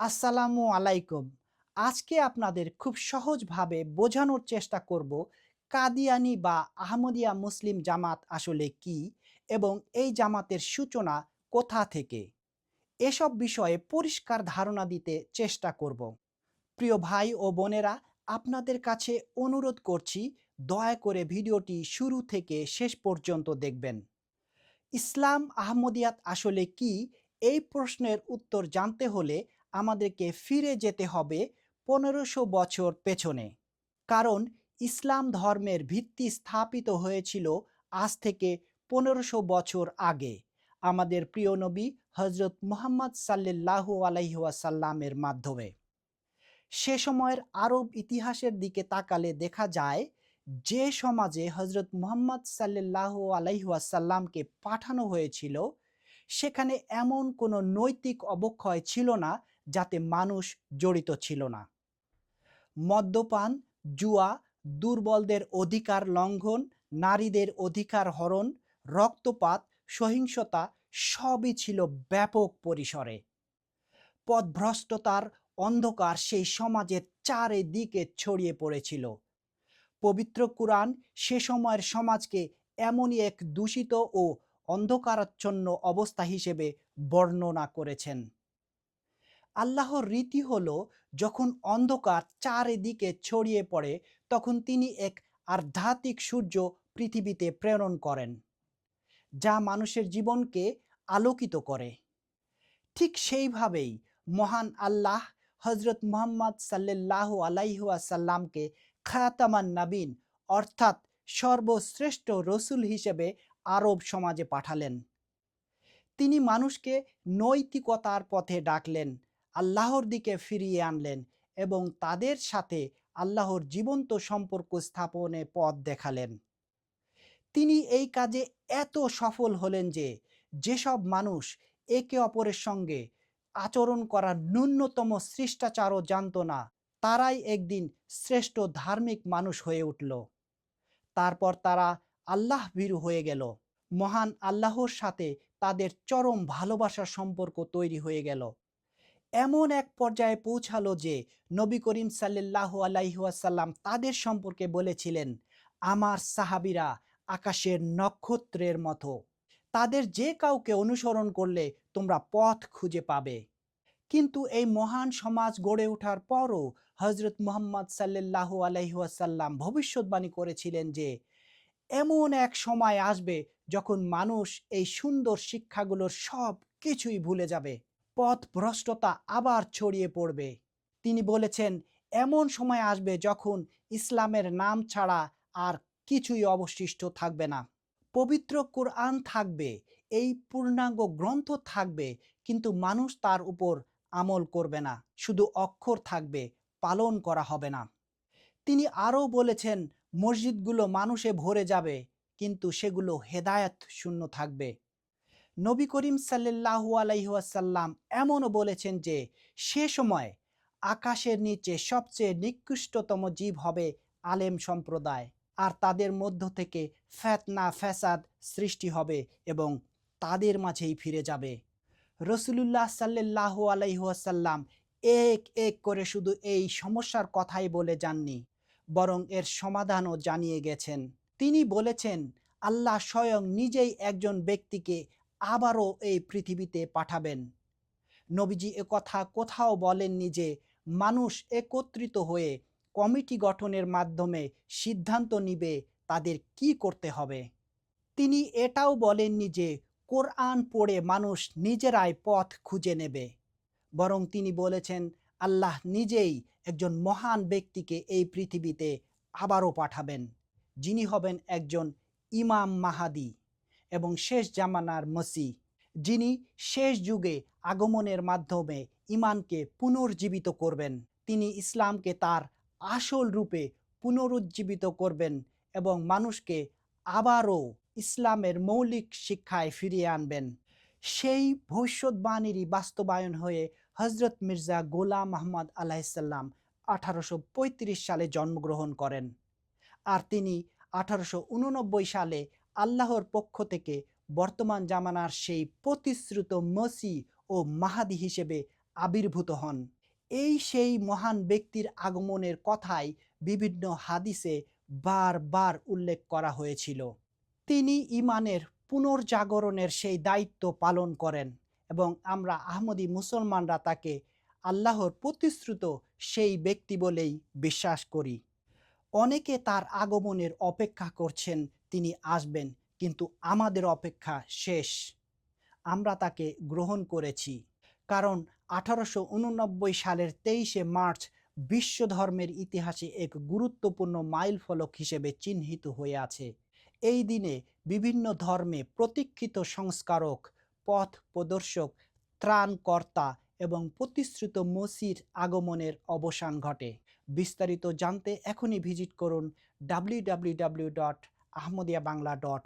আসসালামু আলাইকুম। আজকে আপনাদের খুব সহজভাবে বোঝানোর চেষ্টা করব কাদিয়ানি বা আহমদিয়া মুসলিম জামাত আসলে কি এবং এই জামাতের সূচনা কোথা থেকে? এসব বিষয়ে পরিষ্কার ধারণা দিতে চেষ্টা করব। প্রিয় ভাই ও বোনেরা, আপনাদের কাছে অনুরোধ করছি, দয়া করে ভিডিওটি শুরু থেকে শেষ পর্যন্ত দেখবেন। ইসলাম আহমদিয়াত আসলে কি? এই প্রশ্নের উত্তর জানতে হলে আমাদেরকে ফিরে যেতে হবে পনেরোশো বছর পেছনে। কারণ ইসলাম ধর্মের ভিত্তি স্থাপিত হয়েছিল আজ থেকে পনেরোশো বছর আগে। আমাদের প্রিয় নবী হজরত মুহাম্মদ সাল্লাল্লাহু আলাইহাসাল্লামের মাধ্যমে। সে সময়ের আরব ইতিহাসের দিকে তাকালে দেখা যায়, যে সমাজে হজরত মুহাম্মদ সাল্লাহ আলাইহাসাল্লামকে পাঠানো হয়েছিল, সেখানে এমন কোনো নৈতিক অবক্ষয় ছিল না যাতে মানুষ জড়িত ছিল না। মদ্যপান, জুয়া, দুর্বলদের অধিকার লঙ্ঘন, নারীদের অধিকার হরণ, রক্তপাত, সহিংসতা সবই ছিল ব্যাপক পরিসরে। পথভ্রষ্টতার অন্ধকার সেই সমাজের চারিদিকে ছড়িয়ে পড়েছিল। পবিত্র কুরআন সে সময়ের সমাজকে এমনই এক দূষিত ও অন্ধকারাচ্ছন্ন অবস্থা হিসেবে বর্ণনা করেছেন। আল্লাহর রীতি হলো, যখন অন্ধকার চারিদিকে ছড়িয়ে পড়ে, তখন তিনি এক আধ্যাত্মিক সূর্য পৃথিবীতে প্রেরণ করেন, যা মানুষের জীবনকে আলোকিত করে। ঠিক সেইভাবেই মহান আল্লাহ হজরত মোহাম্মদ সাল্লাহ আলাইহাসাল্লামকে খাতামান নাবিন, অর্থাৎ সর্বশ্রেষ্ঠ রসুল হিসেবে আরব সমাজে পাঠালেন। তিনি মানুষকে নৈতিকতার পথে ডাকলেন আল্লাহর দিকে ফিরিয়ে আনলেন এবং তাদের সাথে আল্লাহর জীবন্ত সম্পর্ক স্থাপনে পথ দেখালেন। তিনি এই কাজে এত সফল হলেন যে, যেসব মানুষ একে অপরের সঙ্গে আচরণ করার ন্যূনতম শিষ্টাচারও জানত না, তারাই একদিন শ্রেষ্ঠ ধার্মিক মানুষ হয়ে উঠল। তারপর তারা আল্লাহ ভীরু হয়ে গেল। মহান আল্লাহর সাথে তাদের চরম ভালোবাসার সম্পর্ক তৈরি হয়ে গেল। এমন এক পর্যায়ে পৌঁছালো যে নবী করিম সাল্লাহ আলাইহাসাল্লাম তাদের সম্পর্কে বলেছিলেন, আমার সাহাবিরা আকাশের নক্ষত্রের মতো। তাদের যে কাউকে অনুসরণ করলে তোমরা পথ খুঁজে পাবে। কিন্তু এই মহান সমাজ গড়ে ওঠার পরও হজরত মোহাম্মদ সাল্লাহ আলাইহাসাল্লাম ভবিষ্যৎবাণী করেছিলেন যে, এমন এক সময় আসবে যখন মানুষ এই সুন্দর শিক্ষাগুলোর সব কিছুই ভুলে যাবে। পথ ভ্রষ্টতা আবার ছড়িয়ে পড়বে। তিনি বলেছেন, এমন সময় আসবে যখন ইসলামের নাম ছাড়া আর কিছুই অবশিষ্ট থাকবে না। পবিত্র কোরআন থাকবে, এই পূর্ণাঙ্গ গ্রন্থ থাকবে, কিন্তু মানুষ তার উপর আমল করবে না। শুধু অক্ষর থাকবে, পালন করা হবে না। তিনি আরও বলেছেন, মসজিদগুলো মানুষে ভরে যাবে, কিন্তু সেগুলো হেদায়ত শূন্য থাকবে। নবী করিম সাল্লাহু আলাইহাসাল্লাম এমনও বলেছেন যে, সে সময় আকাশের নিচে সবচেয়ে নিকৃষ্টতম জীব হবে আলেম সম্প্রদায়। আর তাদের মধ্য থেকে ফ্যাতনা ফ্যাসাদ সৃষ্টি হবে এবং তাদের মাঝেই ফিরে যাবে। রসুলুল্লাহ সাল্লাহ আলাইহাসাল্লাম এক এক করে শুধু এই সমস্যার কথাই বলে যাননি, বরং এর সমাধানও জানিয়ে গেছেন। তিনি বলেছেন, আল্লাহ স্বয়ং নিজেই একজন ব্যক্তিকে আবারও এই পৃথিবীতে পাঠাবেন। নবীজি কথা কোথাও বলেননি যে মানুষ একত্রিত হয়ে কমিটি গঠনের মাধ্যমে সিদ্ধান্ত নিবে তাদের কি করতে হবে। তিনি এটাও বলেননি যে কোরআন পড়ে মানুষ নিজেরাই পথ খুঁজে নেবে। বরং তিনি বলেছেন, আল্লাহ নিজেই একজন মহান ব্যক্তিকে এই পৃথিবীতে আবারও পাঠাবেন, যিনি হবেন একজন ইমাম মাহাদি। এবং শেষ জামানার মসি, যিনি শেষ যুগে আগমনের মাধ্যমে ইমানকে পুনর্জীবিত করবেন। তিনি ইসলামকে তার আসল রূপে পুনরুজ্জীবিত করবেন এবং মানুষকে আবারও ইসলামের মৌলিক শিক্ষায় ফিরিয়ে আনবেন। সেই ভবিষ্যৎবাণীরই বাস্তবায়ন হয়ে হজরত মির্জা গোলাম আহমদ আলাহিসাল্লাম আঠারোশো সালে জন্মগ্রহণ করেন। আর তিনি আঠারোশো উননব্বই সালে আল্লাহর পক্ষ থেকে বর্তমান জামানার সেই প্রতিশ্রুত মসি ও মাহাদি হিসেবে আবির্ভূত হন। এই সেই মহান ব্যক্তির আগমনের কথাই বিভিন্ন হাদিসে বারবার উল্লেখ করা হয়েছিল। তিনি ইমানের পুনর্জাগরণের সেই দায়িত্ব পালন করেন এবং আমরা আহমদি মুসলমানরা তাকে আল্লাহর প্রতিশ্রুত সেই ব্যক্তি বলেই বিশ্বাস করি। অনেকে তার আগমনের অপেক্ষা করছেন তিনি আসবেন, কিন্তু আমাদের অপেক্ষা শেষ। আমরা তাকে গ্রহণ করেছি। কারণ আঠারোশো উননব্বই সালের তেইশে মার্চ বিশ্ব ধর্মের ইতিহাসে এক গুরুত্বপূর্ণ মাইল ফলক হিসেবে চিহ্নিত হয়ে আছে। এই দিনে বিভিন্ন ধর্মে প্রতীক্ষিত সংস্কারক, পথ প্রদর্শক, ত্রাণকর্তা এবং প্রতিশ্রুত মসির আগমনের অবসান ঘটে। বিস্তারিত জানতে এখনই ভিজিট করুন W W W dot Ahmadiyya Bangla dot